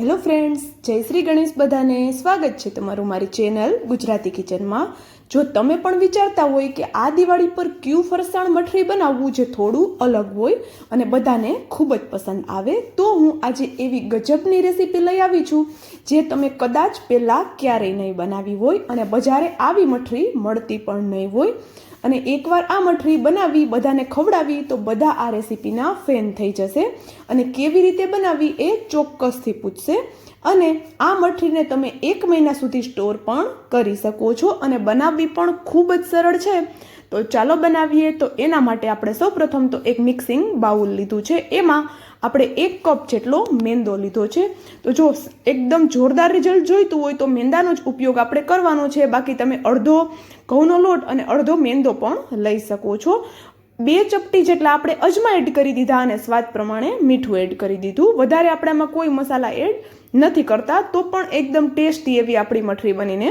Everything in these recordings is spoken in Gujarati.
હેલો ફ્રેન્ડ્સ જય શ્રી ગણેશ બધાને સ્વાગત છે તમારું મારી ચેનલ ગુજરાતી કિચનમાં જો તમે પણ વિચારતા હોય કે આ દિવાળી પર કયું ફરસાણ મઠરી બનાવવું જે થોડું અલગ હોય અને બધાને ખૂબ જ પસંદ આવે, તો હું આજે એવી ગજબની રેસીપી લઈ આવી છું, જે તમે કદાચ પહેલાં ક્યારેય નહીં બનાવી હોય અને બજારે આવી મઠરી મળતી પણ નહીં હોય. અને એકવાર આ મઠરી બનાવી, બધાને ખવડાવી, તો બધા આ રેસીપીના ફેન થઈ જશે અને કેવી રીતે બનાવવી એ ચોક્કસથી પૂછશે. અને આ મઠીને તમે એક મહિના સુધી સ્ટોર પણ કરી શકો છો અને બનાવવી પણ ખૂબ જ સરળ છે. તો ચાલો બનાવીએ. તો એના માટે આપણે સૌપ્રથમ તો એક મિક્સિંગ બાઉલ લીધું છે. એમાં આપણે એક કપ જેટલો મેંદો લીધો છે. તો જો એકદમ જોરદાર રિઝલ્ટ જોઈતું હોય તો મેંદાનો જ ઉપયોગ આપણે કરવાનો છે. બાકી તમે અડધો ઘઉંનો લોટ અને અડધો મેંદો પણ લઈ શકો છો. બે ચપટી જેટલા આપણે અજમા એડ કરી દીધા અને સ્વાદ પ્રમાણે મીઠું એડ કરી દીધું. વધારે આપણે આમાં કોઈ મસાલા એડ નથી કરતા, તો પણ એકદમ ટેસ્ટી એવી આપણી મઠરી બનીને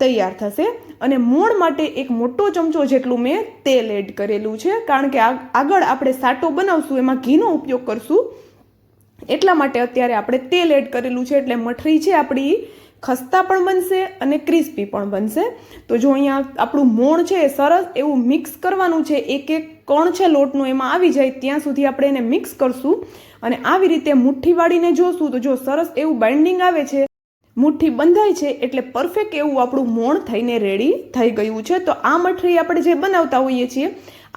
તૈયાર થશે. અને મોણ માટે એક મોટો ચમચો જેટલું મેં તેલ એડ કરેલું છે, કારણ કે આગળ આપણે સાટો બનાવશું, એમાં ઘીનો ઉપયોગ કરશું. એટલા માટે અત્યારે આપણે તેલ એડ કરેલું છે, એટલે મઠરી છે આપણી, ખસ્તા પણ બનશે અને ક્રિસ્પી પણ બનશે. તો જો અહીંયા આપણું મોણ છે એ સરસ એવું મિક્સ કરવાનું છે એક એક કણ છે લોટનું, એમાં આવી જાય ત્યાં સુધી આપણે એને મિક્સ કરશું. અને આવી રીતે મુઠ્ઠી વાળીને જોશું તો જો સરસ એવું બાઇન્ડિંગ આવે છે, મુઠ્ઠી બંધાય છે એટલે પરફેક્ટ એવું આપણું મોણ થઈને રેડી થઈ ગયું છે. તો આ મઠરી આપણે જે બનાવતા હોઈએ છીએ,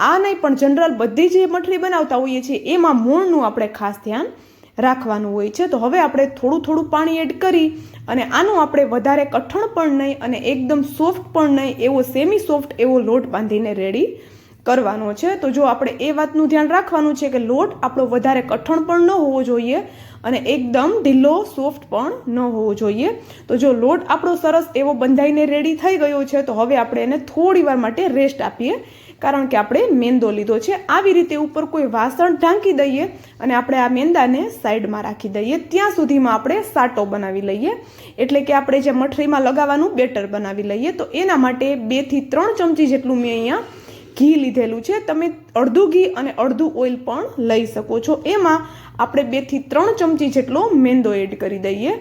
આ નહીં પણ જનરલ બધી જે મઠરી બનાવતા હોઈએ છીએ, એમાં મોણનું આપણે ખાસ ધ્યાન રાખવાનું હોય છે. તો હવે આપણે થોડું થોડું પાણી એડ કરી અને આનું આપણે વધારે કઠણ પણ નહીં અને એકદમ સોફ્ટ પણ નહીં, એવો સેમી સોફ્ટ એવો લોટ બાંધીને રેડી કરવાનો છે, તો જો આપણે એ વાતનું ધ્યાન રાખવાનું છે કે લોટ આપણો વધારે કઠણ પણ ન હોવો જોઈએ અને એકદમ ઢીલો, સોફ્ટ પણ ન હોવો જોઈએ. તો જો લોટ આપણો સરસ એવો બંધાઈને રેડી થઈ ગયો છે, તો હવે આપણે એને થોડી વાર માટે રેસ્ટ આપીએ. કારણ કે આપણે મેંદો લીધો છે. આવી રીતે ઉપર કોઈ વાસણ ઢાંકી દઈએ અને આપણે આ મેંદાને સાઈડમાં રાખી દઈએ. ત્યાં સુધીમાં આપણે સાટો બનાવી લઈએ. એટલે કે આપણે જે મઠરીમાં લગાવવાનું બેટર બનાવી લઈએ. તો એના માટે બેથી ત્રણ ચમચી જેટલું મેં અહીંયા ઘી લીધેલું છે. તમે અડધું ઘી અને અડધું ઓઇલ પણ લઈ શકો છો. એમાં આપણે બેથી ત્રણ ચમચી જેટલો મેંદો એડ કરી દઈએ.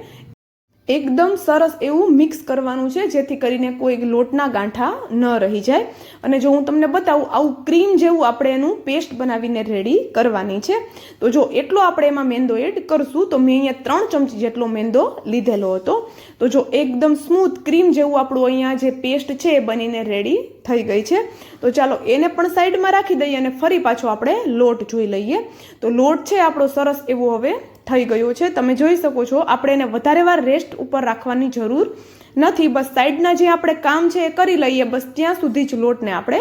એકદમ સરસ એવું મિક્સ કરવાનું છે, જેથી કરીને કોઈ લોટના ગાંઠા ન રહી જાય. અને જો હું તમને બતાવું, આવું ક્રીમ જેવું આપણે એનું પેસ્ટ બનાવીને રેડી કરવાની છે. તો જો એટલો આપણે એમાં મેંદો એડ કરશું, તો મેં અહીંયા ત્રણ ચમચી જેટલો મેંદો લીધેલો હતો. તો જો એકદમ સ્મૂથ ક્રીમ જેવું આપણું અહીંયા જે પેસ્ટ છે એ બનીને રેડી થઈ ગઈ છે. તો ચાલો એને પણ સાઈડમાં રાખી દઈએ અને ફરી પાછો આપણે લોટ જોઈ લઈએ. તો લોટ છે આપણો સરસ એવો હવે થઈ ગયો છે. તમે જોઈ શકો છો, આપણે એને વધારે વાર રેસ્ટ ઉપર રાખવાની જરૂર નથી. બસ સાઈડના જે આપણે કામ છે એ કરી લઈએ, બસ ત્યાં સુધી જ લોટને આપણે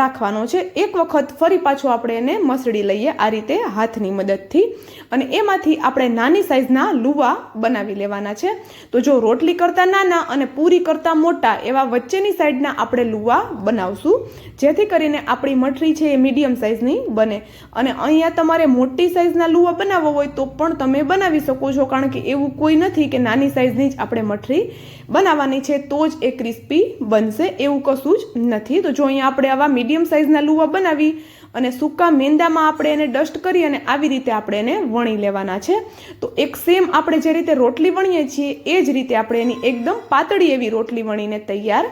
રાખવાનો છે. એક વખત ફરી પાછો આપણે એને મસળી લઈએ આ રીતે હાથની મદદથી. અને એમાંથી આપણે નાની સાઇઝના લુવા બનાવી લેવાના છે. તો જો રોટલી કરતાં નાના અને પૂરી કરતાં મોટા એવા વચ્ચેની સાઈડના આપણે લુવા બનાવશું. જેથી કરીને આપણી મઠરી છે એ મીડિયમ સાઇઝની બને. અને અહીંયા તમારે મોટી સાઇઝના લુવા બનાવવો હોય તો પણ તમે બનાવી શકો છો. કારણ કે એવું કોઈ નથી કે નાની સાઇઝની જ આપણે મઠરી બનાવવાની છે તો જ એ ક્રિસ્પી બનશે. એવું કશું જ નથી. તો જો અહીંયા આપણે આવા મીડિયમ સાઇઝના લુવા બનાવી અને સૂકા મેંદામાં આપણે એને ડસ્ટ કરી અને આવી રીતે આપણે એને વણી લેવાના છે. તો એક સેમ આપણે જે રીતે રોટલી વણીએ છીએ, એ જ રીતે આપણે એની એકદમ પાતળી એવી રોટલી વણીને તૈયાર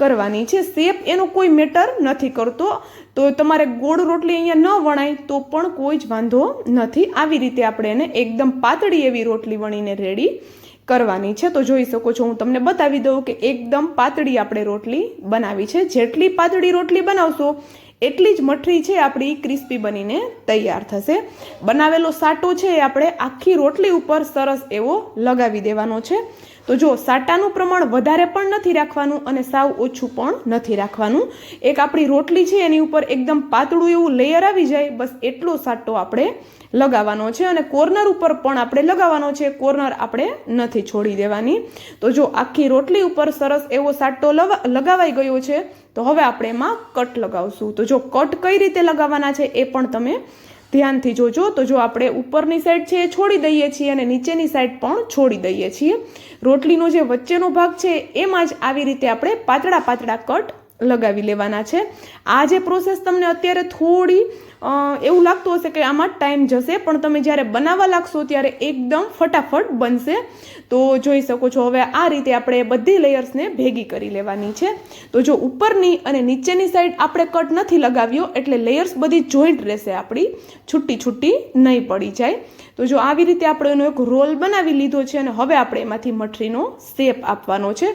કરવાની છે. શેપ એનો કોઈ મેટર નથી કરતો. તો તમારે ગોળ રોટલી અહીંયા ન વણાય, તો પણ કોઈ જ વાંધો નથી. આવી રીતે આપણે એને એકદમ પાતળી એવી રોટલી વણીને રેડી કરવાની છે, તો જોઈ શકો છો હું તમને બતાવી દઉં કે એકદમ પાતળી આપણે રોટલી બનાવી છે. જેટલી પાતળી રોટલી બનાવશો, એટલી જ મઠરી છે આપણી ક્રિસ્પી બનીને તૈયાર થશે. બનાવેલો સાટો છે એ આપણે આખી રોટલી ઉપર સરસ એવો લગાવી દેવાનો છે. તો જો સાટાનું પ્રમાણ વધારે પણ નથી રાખવાનું અને સાવ ઓછું પણ નથી રાખવાનું, એક આપણી રોટલી છે એની ઉપર એકદમ પાતળું એવું લેયર આવી જાય, બસ એટલો સાટો આપણે લગાવવાનો છે અને કોર્નર ઉપર પણ આપણે લગાવવાનો છે કોર્નર આપણે નથી છોડી દેવાની. તો જો આખી રોટલી ઉપર સરસ એવો સાટો લગાવાઈ ગયો છે, તો હવે આપણે એમાં કટ લગાવશું. તો જો કટ કઈ રીતે લગાવવાના છે એ પણ તમે ધ્યાનથી જોજો. તો જો આપણે ઉપરની સાઈડ છે એ છોડી દઈએ છીએ અને નીચેની સાઈડ પણ છોડી દઈએ છીએ. રોટલીનો જે વચ્ચેનો ભાગ છે એમાં જ આવી રીતે આપણે પાતળા પાતળા કટ લગાવી લેવાના છે. આ જે પ્રોસેસ તમને અત્યારે થોડી એવું લાગતું હશે કે આમાં ટાઈમ જશે, પણ તમે જ્યારે બનાવવા લાગશો ત્યારે એકદમ ફટાફટ બનશે. તો જોઈ શકો છો, હવે આ રીતે આપણે બધી લેયર્સને ભેગી કરી લેવાની છે. તો જો ઉપરની અને નીચેની સાઈડ આપણે કટ નથી લગાવ્યો, એટલે લેયર્સ બધી જોઈન્ટ રહેશે આપણી. છૂટી છૂટી નહીં પડી જાય. તો જો આવી રીતે આપણે એનો એક રોલ બનાવી લીધો છે અને હવે આપણે એમાંથી મઠરીનો શેપ આપવાનો છે.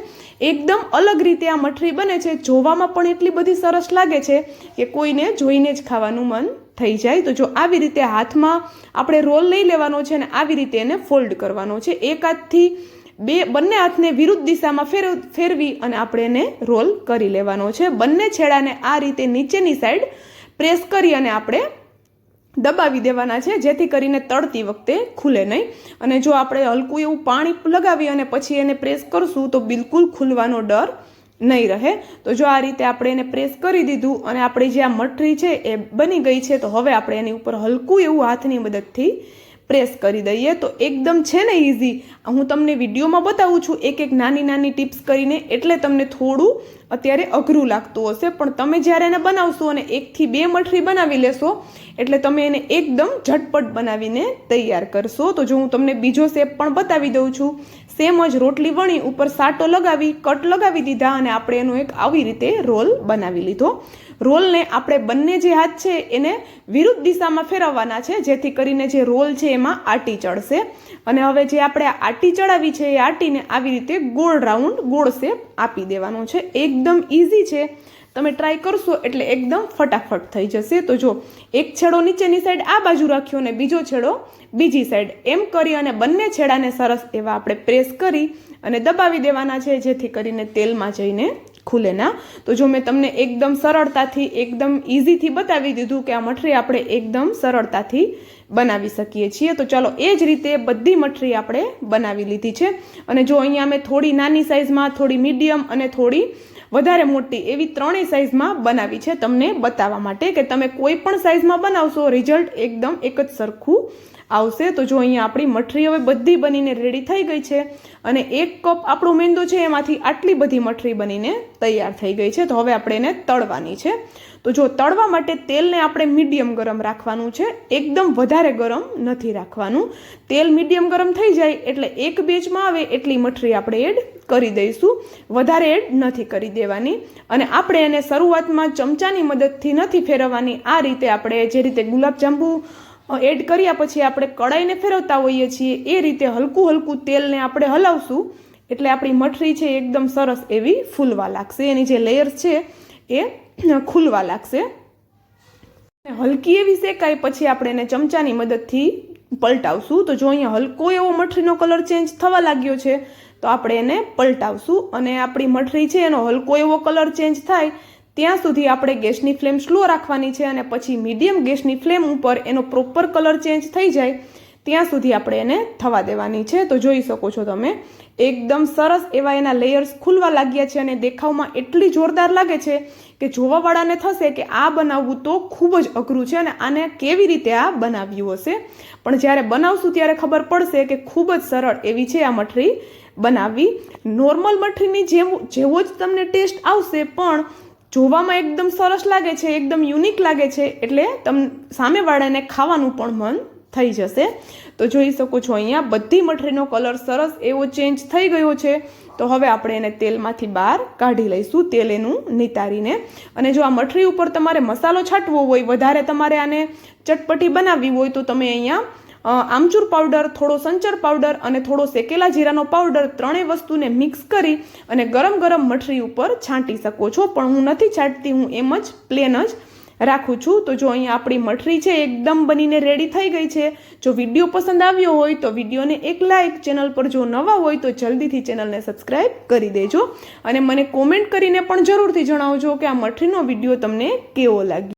એકદમ અલગ રીતે આ મઠરી બને છે. જોવામાં પણ એટલી બધી સરસ લાગે છે કે કોઈને જોઈને જ ખાવાનું મન થઈ જાય, તો જો આવી રીતે હાથમાં આપણે રોલ લઈ લેવાનો છે અને આવી રીતે એને ફોલ્ડ કરવાનો છે. એક હાથથી બે, બંને હાથને વિરુદ્ધ દિશામાં ફેર, ફેરવી અને આપણે એને રોલ કરી લેવાનો છે. બંને છેડાને આ રીતે નીચેની સાઈડ પ્રેસ કરી અને આપણે દબાવી દેવાના છે, જેથી કરીને તળતી વખતે ખુલે નહીં. અને જો આપણે હલકું એવું પાણી લગાવી અને પછી એને પ્રેસ કરશું, તો બિલકુલ ખુલવાનો ડર નહીં રહે, તો જો આ રીતે આપણે એને પ્રેસ કરી દીધું અને આપણી જે આ મઠરી છે એ બની ગઈ છે, તો હવે આપણે એની ઉપર હલકું એવું હાથની મદદથી પ્રેસ કરી દઈએ. તો એકદમ છે ને ઇઝી હું તમને વિડીયોમાં બતાવું છું એક એક નાની નાની ટિપ્સ કરીને, એટલે તમને થોડું અત્યારે અઘરું લાગતું હશે, પણ તમે જ્યારે એને બનાવશો અને એકથી બે મઠરી બનાવી લેશો, એટલે તમે એને એકદમ ઝટપટ બનાવીને તૈયાર કરશો. તો જો હું તમને બીજો શેપ પણ બતાવી દઉં છું. સેમ જ રોટલી વણી, ઉપર સાટો લગાવી, કટ લગાવી દીધા અને આપણે એનો એક આવી રીતે રોલ બનાવી લીધો. રોલને આપણે બંને જે હાથ છે એને વિરુદ્ધ દિશામાં ફેરવવાના છે, જેથી કરીને જે રોલ છે એમાં આટી ચડશે. અને હવે જે આપણે આટી ચડાવી છે, એ આટીને આવી રીતે ગોળ રાઉન્ડ, ગોળ શેપ આપી દેવાનો છે. એકદમ ઇઝી છે. તમે ટ્રાય કરશો એટલે એકદમ ફટાફટ થઈ જશે. તો જો, એક છેડો નીચેની સાઈડ આ બાજુ રાખ્યો અને બીજો છેડો બીજી સાઈડ એમ કરી અને બંને છેડાને સરસ એવા આપણે પ્રેસ કરી અને દબાવી દેવાના છે, જેથી કરીને તેલમાં જઈને ખુલે ના. તો જો મેં તમને એકદમ સરળતાથી, એકદમ ઇઝીથી બતાવી દીધું કે આ મઠરી આપણે એકદમ સરળતાથી બનાવી શકીએ છીએ. તો ચાલો એ જ રીતે બધી મઠરી આપણે બનાવી લીધી છે. અને જો અહીંયા મેં થોડી નાની સાઇઝમાં થોડી મીડિયમ અને થોડી વધારે મોટી એવી ત્રણેય સાઇઝમાં બનાવી છે તમને બતાવવા માટે કે તમે કોઈ પણ સાઇઝમાં બનાવશો, રિઝલ્ટ એકદમ એક જ સરખું આવશે, તો જો અહીંયા આપણી મઠરી હવે બધી બનીને રેડી થઈ ગઈ છે અને એક કપ આપણું મેંદો છે, એમાંથી આટલી બધી મઠરી બનીને તૈયાર થઈ ગઈ છે. તો હવે આપણે એને તળવાની છે. તો જો તળવા માટે તેલને આપણે મીડિયમ ગરમ રાખવાનું છે. એકદમ વધારે ગરમ નથી રાખવાનું. તેલ મીડિયમ ગરમ થઈ જાય એટલે એક બેચમાં આવે એટલી મઠરી આપણે એડ કરી દઈશું. વધારે એડ નથી કરી દેવાની. અને આપણે એને શરૂઆતમાં ચમચાની મદદથી નથી ફેરવવાની. આ રીતે આપણે જે રીતે ગુલાબજાંબુ એડ કર્યા પછી આપણે કડાઈને ફેરવતા હોઈએ છીએ. એ રીતે હલકું હલકું તેલને આપણે હલાવશું. એટલે આપણી મઠરી છે એકદમ સરસ એવી ફૂલવા લાગશે. એની જે લેયર્સ છે એ ખુલવા લાગશે. હલકી એવી શેકાય પછી આપણે એને ચમચાની મદદથી પલટાવશું. તો જો અહીંયા હલકો એવો મઠરીનો કલર ચેન્જ થવા લાગ્યો છે, તો આપણે એને પલટાવશું. અને આપણી મઠરી છે એનો હલકો એવો કલર ચેન્જ થાય ત્યાં સુધી આપણે ગેસની ફ્લેમ સ્લો રાખવાની છે અને પછી મીડિયમ ગેસની ફ્લેમ ઉપર એનો પ્રોપર કલર ચેન્જ થઈ જાય, ત્યાં સુધી આપણે એને થવા દેવાની છે. તો જોઈ શકો છો તમે, એકદમ સરસ એવા એના લેયર્સ ખુલવા લાગ્યા છે અને દેખાવમાં એટલી જોરદાર લાગે છે કે જોવાવાળાને થશે કે આ બનાવવું તો ખૂબ જ અઘરું છે અને આને કેવી રીતે આ બનાવ્યું હશે. પણ જ્યારે બનાવશું ત્યારે ખબર પડશે કે ખૂબ જ સરળ એવી છે આ મઠરી બનાવવી. નોર્મલ મઠરીની જેવું જેવો જ તમને ટેસ્ટ આવશે, પણ જોવામાં એકદમ સરસ લાગે છે, એકદમ યુનિક લાગે છે, એટલે તમ સામેવાળાને ખાવાનું પણ મન થઈ જશે. તો જોઈ શકો છો અહીંયા બધી મઠરીનો કલર સરસ એવો ચેન્જ થઈ ગયો છે. તો હવે આપણે એને તેલમાંથી બહાર કાઢી લઈશું, તેલ એનું નિતારીને. અને જો આ મઠરી ઉપર તમારે મસાલો છાંટવો હોય, વધારે તમારે આને ચટપટી બનાવવી હોય, તો તમે અહીંયા આમચૂર પાવડર, થોડો સંચર પાવડર અને થોડો શેકેલા જીરાનો પાવડર ત્રણેય વસ્તુને મિક્સ કરી અને ગરમ ગરમ મઠરી ઉપર છાંટી શકો છો. પણ હું નથી છાંટતી, હું એમ જ પ્લેન જ રાખું છું. તો જો અહીંયા આપણી મઠરી છે, એકદમ બનીને રેડી થઈ ગઈ છે. જો વીડિયો પસંદ આવ્યો હોય તો વિડીયોને એક લાઇક ચેનલ પર જો નવા હોય તો જલ્દીથી ચેનલને સબસ્ક્રાઈબ કરી દેજો. અને મને કોમેન્ટ કરીને પણ જરૂરથી જણાવજો કે આ મઠરીનો વીડિયો તમને કેવો લાગ્યો.